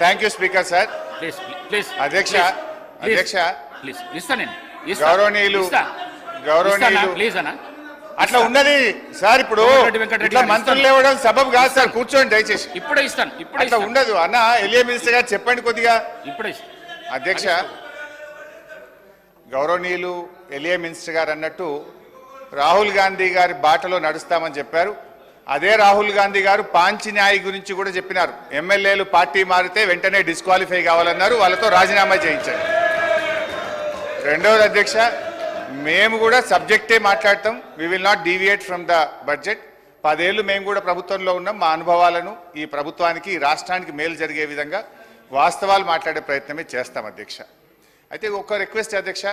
Thank you speaker sir please please అధ్యక్ష, అధ్యక్ష. Please. గౌరవనీయులు. గౌరవనీయులు. ప్లీజ్ అన్న. అట్లా ఉన్నది. సార్ ఇప్పుడు ఇట్లా మంత్రులు. లేవడం సబబు కాదు సార్ కూర్చోండి దయచేసి. ఇప్పుడే ఇస్తాను ఇప్పుడే అట్లా ఉండదు. అన్న ఎలియా మినిస్టర్ గారు చెప్పండి కొద్దిగా. ఇప్పుడే అధ్యక్ష గౌరవనీయులు ఎలియా మినిస్టర్ గారు అన్నట్టు రాహుల్ గాంధీ గారి బాటలో నడుస్తామని చెప్పారు. అదే రాహుల్ గాంధీ గారు పాంచిన్యాయ్ గురించి కూడా చెప్పినారు. ఎమ్మెల్యేలు పార్టీ మారితే వెంటనే డిస్క్వాలిఫై కావాలన్నారు. వాళ్ళతో రాజీనామా చేయించారు రెండవది అధ్యక్ష మేము కూడా సబ్జెక్టే మాట్లాడతాం. We will not deviate from the budget పదేళ్ళు మేము కూడా ప్రభుత్వంలో ఉన్నాం. మా అనుభవాలను ఈ ప్రభుత్వానికి ఈ రాష్ట్రానికి మేలు జరిగే విధంగా వాస్తవాలు మాట్లాడే ప్రయత్నమే చేస్తాం అధ్యక్ష. అయితే ఒక్క రిక్వెస్ట్ అధ్యక్ష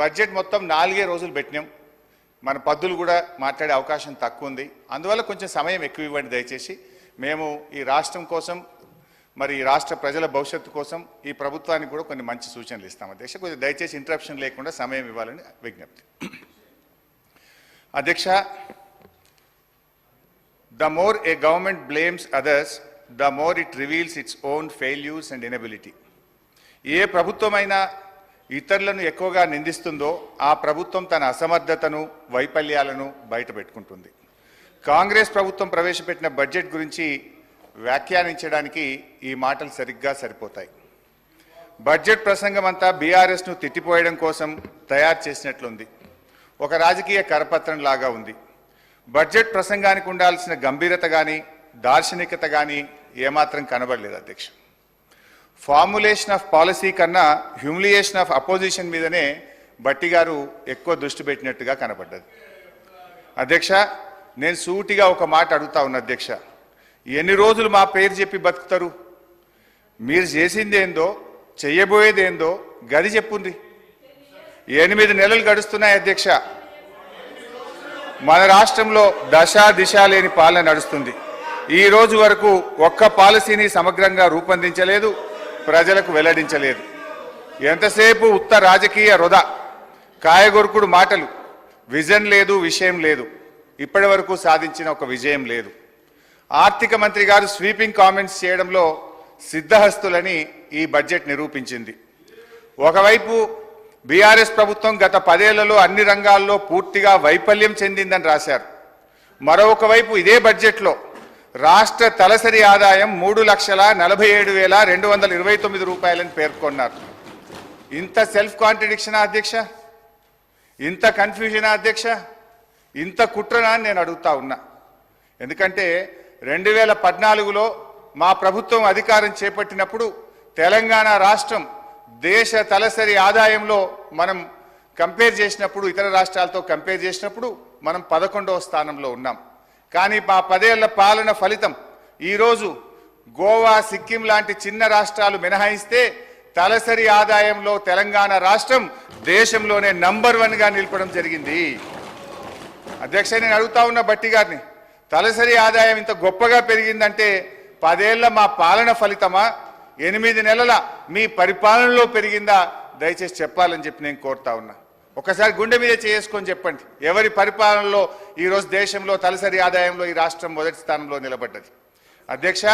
బడ్జెట్ మొత్తం నాలుగే రోజులు పెట్టినాం. మన పద్దులు కూడా మాట్లాడే అవకాశం తక్కువ ఉంది అందువల్ల కొంచెం సమయం ఎక్కువ ఇవ్వండి దయచేసి. మేము ఈ రాష్ట్రం కోసం మరి ఈ రాష్ట్ర ప్రజల భవిష్యత్తు కోసం ఈ ప్రభుత్వానికి కూడా కొన్ని మంచి సూచనలు ఇస్తాం అధ్యక్ష కొంచెం దయచేసి ఇంటరప్షన్ లేకుండా సమయం ఇవ్వాలని విజ్ఞప్తి. అధ్యక్ష the more a government blames others the more it reveals its own failures and inability ఏ ప్రభుత్వమైనా ఇతరులను ఎక్కువగా నిందిస్తుందో ఆ ప్రభుత్వం తన అసమర్థతను వైఫల్యాలను బయటపెట్టుకుంటుంది. కాంగ్రెస్ ప్రభుత్వం ప్రవేశపెట్టిన బడ్జెట్ గురించి వ్యాఖ్యానించడానికి ఈ మాటలు సరిగ్గా సరిపోతాయి. బడ్జెట్ ప్రసంగం అంతా బీఆర్ఎస్ను తిట్టిపోయడం కోసం తయారు చేసినట్లుంది. ఒక రాజకీయ కరపత్రం లాగా ఉంది. బడ్జెట్ ప్రసంగానికి ఉండాల్సిన గంభీరత కానీ దార్శనికత కానీ ఏమాత్రం కనబడలేదు అధ్యక్షుడు ఫార్ములేషన్ ఆఫ్ పాలసీ కన్నా హ్యూమిలియేషన్ ఆఫ్ అపోజిషన్ మీదనే బట్టి గారు ఎక్కువ దృష్టి పెట్టినట్టుగా కనపడ్డది. అధ్యక్ష నేను సూటిగా ఒక మాట అడుగుతా ఉన్నా అధ్యక్ష. ఎన్ని రోజులు మా పేరు చెప్పి బతుకుతారు? మీరు చేసింది ఏందో చెయ్యబోయేది ఏందో గది చెప్పుంది. ఎనిమిది నెలలు గడుస్తున్నాయి అధ్యక్ష. మన రాష్ట్రంలో దశ దిశ లేని పాలన నడుస్తుంది. ఈ రోజు వరకు ఒక్క పాలసీని సమగ్రంగా రూపొందించలేదు. ప్రజలకు వెల్లడించలేదు. ఎంతసేపు ఉత్త రాజకీయ వృధా కాయగొరుకుడు మాటలు విజన్ లేదు విషయం లేదు. ఇప్పటి వరకు సాధించిన ఒక విజయం లేదు. ఆర్థిక మంత్రి గారు స్వీపింగ్ కామెంట్స్ చేయడంలో సిద్ధహస్తులని ఈ బడ్జెట్ నిరూపించింది. ఒకవైపు బీఆర్ఎస్ ప్రభుత్వం గత పదేళ్ళలో అన్ని రంగాల్లో పూర్తిగా వైఫల్యం చెందిందని రాశారు. మరొకవైపు ఇదే బడ్జెట్లో రాష్ట్ర తలసరి ఆదాయం మూడు లక్షల నలభై ఏడు వేల రెండు వందల ఇరవై తొమ్మిది రూపాయలని పేర్కొన్నారు. ఇంత సెల్ఫ్ కాంట్రడిక్షనా అధ్యక్ష? ఇంత కన్ఫ్యూజనా అధ్యక్ష? ఇంత కుట్రనా నేను అడుగుతా ఉన్నా. ఎందుకంటే రెండు వేల పద్నాలుగులో మా ప్రభుత్వం అధికారం చేపట్టినప్పుడు తెలంగాణ రాష్ట్రం దేశ తలసరి ఆదాయంలో మనం కంపేర్ చేసినప్పుడు ఇతర రాష్ట్రాలతో కంపేర్ చేసినప్పుడు మనం పదకొండవ స్థానంలో ఉన్నాం. కానీ మా పదేళ్ళ పాలన ఫలితం. ఈరోజు గోవా సిక్కిం లాంటి చిన్న రాష్ట్రాలు మినహాయిస్తే తలసరి ఆదాయంలో తెలంగాణ రాష్ట్రం దేశంలోనే నంబర్ వన్గా నిలపడం జరిగింది. అధ్యక్ష నేను అడుగుతా ఉన్న బట్టి గారిని తలసరి ఆదాయం ఇంత గొప్పగా పెరిగిందంటే పదేళ్ళ మా పాలన ఫలితమా? ఎనిమిది నెలల మీ పరిపాలనలో పెరిగిందా? దయచేసి చెప్పాలని చెప్పి నేను కోరుతా ఉన్నా. ఒకసారి గుండె మీద చేసుకొని చెప్పండి. ఎవరి పరిపాలనలో ఈరోజు దేశంలో తలసరి ఆదాయంలో ఈ రాష్ట్రం మొదటి స్థానంలో నిలబడ్డది. అధ్యక్ష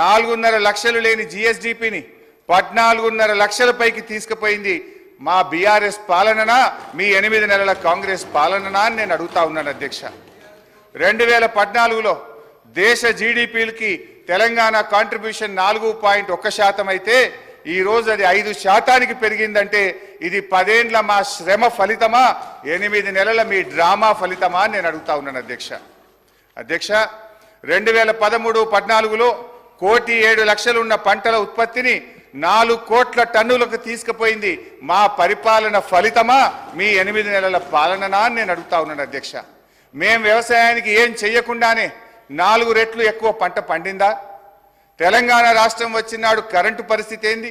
నాలుగున్నర లక్షలు లేని జిఎస్డిపిని పద్నాలుగున్నర లక్షల పైకి తీసుకుపోయింది మా బీఆర్ఎస్ పాలననా మీ ఎనిమిది నెలల కాంగ్రెస్ పాలననా అని నేను అడుగుతా ఉన్నాను అధ్యక్ష. రెండు వేల పద్నాలుగులో దేశ జీడిపిలకి తెలంగాణ కాంట్రిబ్యూషన్ నాలుగు పాయింట్ ఒక్క శాతం అయితే ఈ రోజు అది ఐదు శాతానికి పెరిగిందంటే ఇది పదేండ్ల మా శ్రమ ఫలితమా? ఎనిమిది నెలల మీ డ్రామా ఫలితమా నేను అడుగుతా ఉన్నాను అధ్యక్ష. అధ్యక్ష రెండు వేల పదమూడు పద్నాలుగులో కోటి ఏడు లక్షలున్న పంటల ఉత్పత్తిని నాలుగు కోట్ల టన్నులకు తీసుకుపోయింది. మా పరిపాలన ఫలితమా? మీ ఎనిమిది నెలల పాలననా అని నేను అడుగుతా ఉన్నాను అధ్యక్ష. మేం వ్యవసాయానికి ఏం చెయ్యకుండానే నాలుగు రెట్లు ఎక్కువ పంట పండిందా? తెలంగాణ రాష్ట్రం వచ్చినాడు కరెంటు పరిస్థితి ఏంది?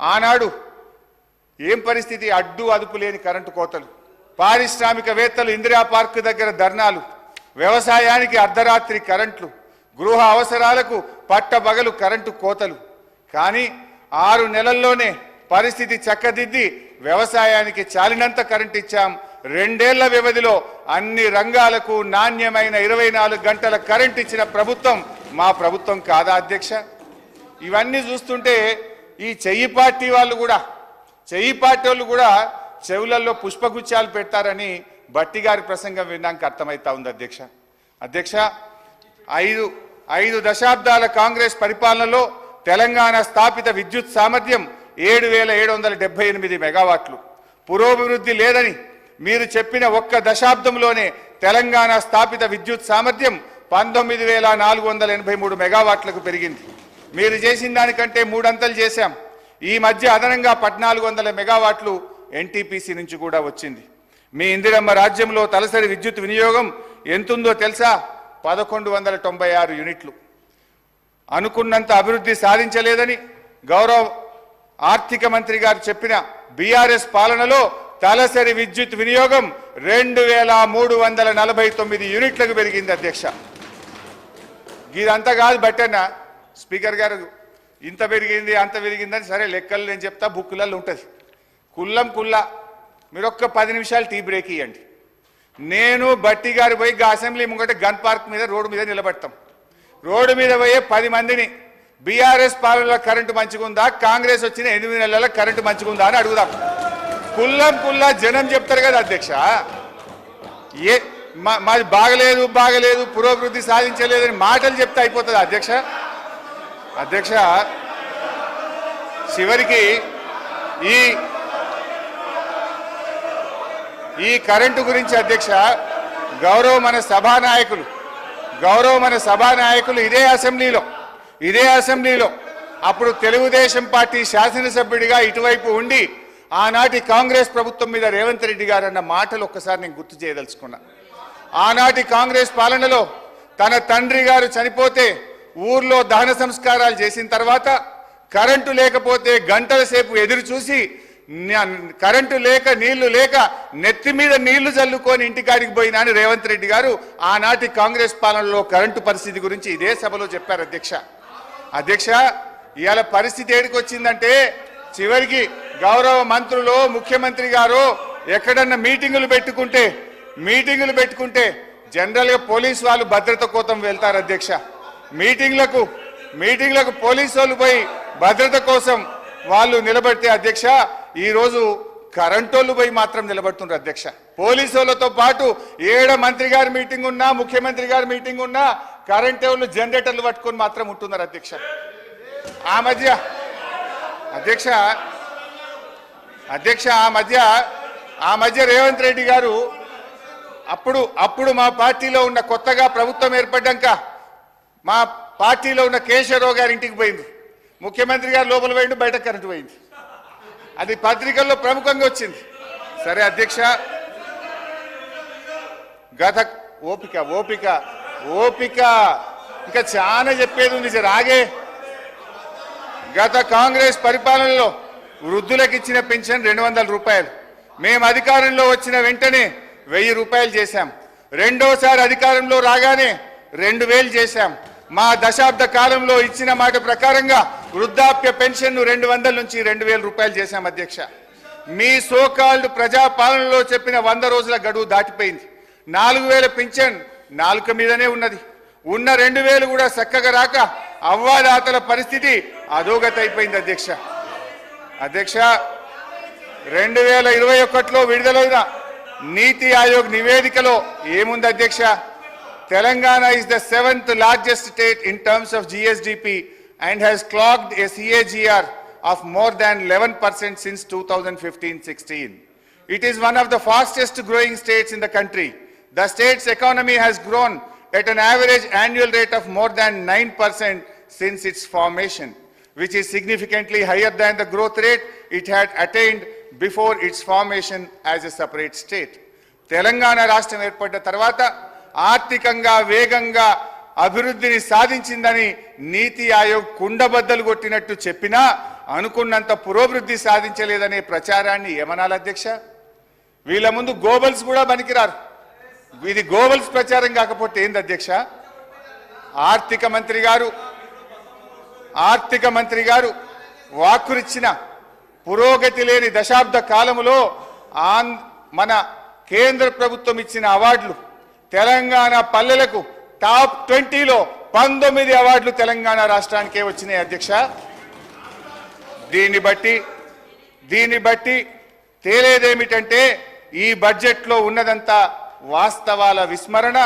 ఆనాడు ఏం పరిస్థితి? అడ్డు అదుపు లేని కరెంటు కోతలు పారిశ్రామికవేత్తలు ఇందిరా పార్క్ దగ్గర ధర్నాలు వ్యవసాయానికి అర్ధరాత్రి కరెంట్లు గృహ అవసరాలకు పట్టబగలు కరెంటు కోతలు. కానీ ఆరు నెలల్లోనే పరిస్థితి చక్కదిద్ది వ్యవసాయానికి చాలినంత కరెంట్ ఇచ్చాం. రెండేళ్ళ వ్యవధిలో అన్ని రంగాలకు నాణ్యమైన ఇరవై నాలుగు గంటల కరెంట్ ఇచ్చిన ప్రభుత్వం మా ప్రభుత్వం కాదా అధ్యక్ష? ఇవన్నీ చూస్తుంటే ఈ చెయ్యి పార్టీ వాళ్ళు కూడా చెయ్యి పార్టీ వాళ్ళు కూడా చెవులలో పుష్పగుచ్చాలు పెడతారని బట్టి గారి ప్రసంగం విన్నాక అర్థమవుతా ఉంది అధ్యక్ష. అధ్యక్ష ఐదు ఐదు దశాబ్దాల కాంగ్రెస్ పరిపాలనలో తెలంగాణ స్థాపిత విద్యుత్ సామర్థ్యం ఏడు వేల ఏడు వందల డెబ్బై ఎనిమిది మెగావాట్లు. పురోభివృద్ధి లేదని మీరు చెప్పిన ఒక్క దశాబ్దంలోనే తెలంగాణ స్థాపిత విద్యుత్ సామర్థ్యం పంతొమ్మిది వేల నాలుగు వందల ఎనభై మూడు మెగావాట్లకు పెరిగింది. మీరు చేసిన దానికంటే మూడంతలు చేశాం. ఈ మధ్య అదనంగా పద్నాలుగు వందల మెగావాట్లు ఎన్టీపీసీ నుంచి కూడా వచ్చింది. మీ ఇందిరమ్మ రాజ్యంలో తలసరి విద్యుత్ వినియోగం ఎంతుందో తెలుసా? పదకొండు వందల తొంభై ఆరు యూనిట్లు. అనుకున్నంత అభివృద్ధి సాధించలేదని గౌరవ ఆర్థిక మంత్రి గారు చెప్పిన బీఆర్ఎస్ పాలనలో తలసరి విద్యుత్ వినియోగం రెండు వేల మూడు వందల నలభై తొమ్మిది యూనిట్లకు పెరిగింది అధ్యక్ష. ఇదంతా కాదు బట్టన్న. స్పీకర్ గారు ఇంత పెరిగింది అంత పెరిగిందని సరే లెక్కలు నేను చెప్తా బుక్కులలో ఉంటుంది. కుల్లం కుల్ల మీరు ఒక్క పది నిమిషాలు టీ బ్రేక్ ఇవ్వండి నేను బట్టి గారు పోయి అసెంబ్లీ ముంగట గన్ పార్క్ మీద రోడ్డు మీద నిలబడతాం. రోడ్డు మీద పోయే పది మందిని బీఆర్ఎస్ పాలనలో కరెంటు మంచిగుందా కాంగ్రెస్ వచ్చిన ఎనిమిది నెలల కరెంటు మంచిగుందా అని అడుగుదాం. కుల్లం కుల్లా జనం చెప్తారు కదా అధ్యక్ష. ఏ మాది బాగలేదు బాగలేదు పురోభివృద్ధి సాధించలేదని మాటలు చెప్తే అయిపోతుంది అధ్యక్ష. అధ్యక్ష చివరికి ఈ ఈ కరెంటు గురించి అధ్యక్ష గౌరవ మన సభానాయకులు గౌరవ మన సభానాయకులు ఇదే అసెంబ్లీలో ఇదే అసెంబ్లీలో అప్పుడు తెలుగుదేశం పార్టీ శాసనసభ్యుడిగా ఇటువైపు ఉండి ఆనాటి కాంగ్రెస్ ప్రభుత్వం మీద రేవంత్ రెడ్డి గారు అన్న మాటలు ఒక్కసారి నేను గుర్తు చేయదలుచుకున్నాను ఆనాటి కాంగ్రెస్ పాలనలో తన తండ్రి గారు చనిపోతే ఊర్లో దహన సంస్కారాలు చేసిన తర్వాత కరెంటు లేకపోతే గంటల సేపు ఎదురు చూసి కరెంటు లేక నీళ్ళు లేక నెత్తి మీద నీళ్ళు చల్లుకొని ఇంటికాడికి పోయినా అని రేవంత్ రెడ్డి గారు ఆనాటి కాంగ్రెస్ పాలనలో కరెంటు పరిస్థితి గురించి ఇదే సభలో చెప్పారు అధ్యక్ష. అధ్యక్ష ఇవాళ పరిస్థితి ఏడికి వచ్చిందంటే చివరికి గౌరవ మంత్రులు ముఖ్యమంత్రి గారు ఎక్కడన్నా మీటింగులు పెట్టుకుంటే మీటింగులు పెట్టుకుంటే జనరల్గా పోలీస్ వాళ్ళు భద్రత కోసం వెళ్తారు అధ్యక్ష. మీటింగ్లకు మీటింగ్లకు పోలీసు వాళ్ళు పోయి భద్రత కోసం వాళ్ళు నిలబడితే అధ్యక్ష ఈరోజు రోజు కరెంటోళ్ళు పోయి మాత్రం నిలబడుతున్నారు అధ్యక్ష. పోలీసు వాళ్ళతో పాటు ఏడ మంత్రి గారి మీటింగ్ ఉన్నా ముఖ్యమంత్రి గారి మీటింగ్ ఉన్నా కరెంట్ వాళ్ళు జనరేటర్లు పట్టుకొని మాత్రం ఉంటున్నారు అధ్యక్ష. ఆ మధ్య అధ్యక్ష అధ్యక్ష ఆ మధ్య ఆ మధ్య రేవంత్ రెడ్డి గారు అప్పుడు అప్పుడు మా పార్టీలో ఉన్న కొత్తగా ప్రభుత్వం ఏర్పడ్డాక మా పార్టీలో ఉన్న కేశవరావు గారి ఇంటికి పోయింది. ముఖ్యమంత్రి గారు లోపల పోయిండు బయట కరెంటు పోయింది. అది పత్రికల్లో ప్రముఖంగా వచ్చింది. సరే అధ్యక్ష. గత ఓపిక ఓపిక ఓపిక. ఇంకా చాలా చెప్పేది ఉంది సార్. ఆగే. గత కాంగ్రెస్ పరిపాలనలో వృద్ధులకు ఇచ్చిన పెన్షన్ రెండు వందల రూపాయలు. మేము అధికారంలో వచ్చిన వెంటనే వెయ్యి రూపాయలు చేశాం. రెండోసారి అధికారంలో రాగానే రెండు వేలు చేశాం. మా దశాబ్ద కాలంలో ఇచ్చిన మాట ప్రకారంగా వృద్ధాప్య పెన్షన్ రెండు వందల నుంచి రెండు వేల రూపాయలు చేశాం అధ్యక్ష. మీ సోకాల్డ్ ప్రజాపాలనలో చెప్పిన వంద రోజుల గడువు దాటిపోయింది. నాలుగు వేల పింఛన్ నాలుక మీదనే ఉన్నది. ఉన్న రెండు వేలు కూడా చక్కగా రాక అవ్వాదాతల పరిస్థితి అధోగత అయిపోయింది అధ్యక్ష. అధ్యక్ష రెండు వేల ఇరవై ఒకటిలో విడుదలైన నీతి ఆయోగ్ నివేదికలో ఏముంది అధ్యక్ష Telangana is the seventh largest state in terms of GSDP and has clocked a CAGR of more than 11% since 2015-16. It is one of the fastest growing states in the country. The state's economy has grown at an average annual rate of more than 9% since its formation, which is significantly higher than the growth rate it had attained before its formation as a separate state Telangana రాష్ట్రం ఏర్పడ్డ తర్వాత ఆర్థికంగా వేగంగా అభివృద్ధిని సాధించిందని నీతి ఆయోగ్ కుండబద్దలు కొట్టినట్టు చెప్పినా అనుకున్నంత పురోభివృద్ధి సాధించలేదనే ప్రచారాన్ని ఏమనాలి అధ్యక్ష? వీళ్ళ ముందు గోబల్స్ కూడా పనికిరారు. ఇది గోబల్స్ ప్రచారం కాకపోతే ఏంది అధ్యక్ష? ఆర్థిక మంత్రి గారు ఆర్థిక మంత్రి గారు వాక్కురిచ్చిన పురోగతి లేని దశాబ్ద కాలములో ఆన్ మన కేంద్ర ప్రభుత్వం ఇచ్చిన అవార్డులు తెలంగాణ పల్లెలకు టాప్ ట్వంటీలో పంతొమ్మిది అవార్డులు తెలంగాణ రాష్ట్రానికే వచ్చినాయి అధ్యక్ష. దీన్ని బట్టి దీన్ని బట్టి తేలేదేమిటంటే ఈ బడ్జెట్లో ఉన్నదంతా వాస్తవాల విస్మరణ.